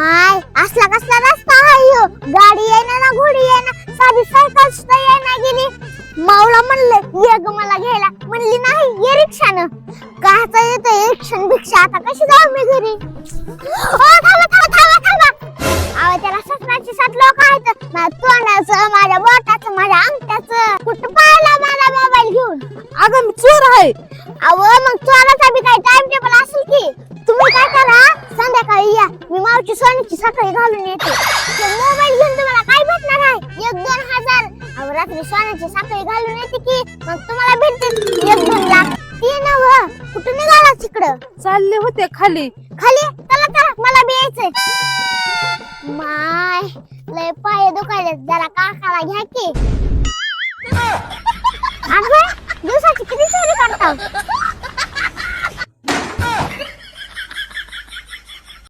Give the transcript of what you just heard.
माय असला कसला रस्ता आहे ह्यो? गाडी येईना ना घोडी येईना. साधी सायकल सुद्धा येईना गेली. मावला म्हणलं ये ग मला घ्यायला. म्हणली नाही ये रिक्षानं. काचा येतं रिक्षान भिक्षा. आता कशी जाऊ मी घरी? अहो त्याला ससराचे सात लोक आहेत. माझ्या तोंडाचं माझ्या बोटाचं माझ्या अंगठ्याचं. कुठं पाहिला माझा मोबाईल घेऊन? अगं मी चोर आहे. अहो मग चोराचा बी काही टाइम टेबल असेल की? गावची सोन्याची साखळी घालून येते. ते मोबाईल घेऊन तुम्हाला काय भेटणार आहे? एक दोन हजार. अहो रात्री सोन्याची साखळी घालून येते की मग तुम्हाला भेटते एक दोन लाख. ते नव हो, निघाला तिकडं? चालले होते खाली. खाली? चला चला मला बी माय लय पाय दुखायले जरा काकाला घ्या की. अगं दिवसाची किती चोरी करता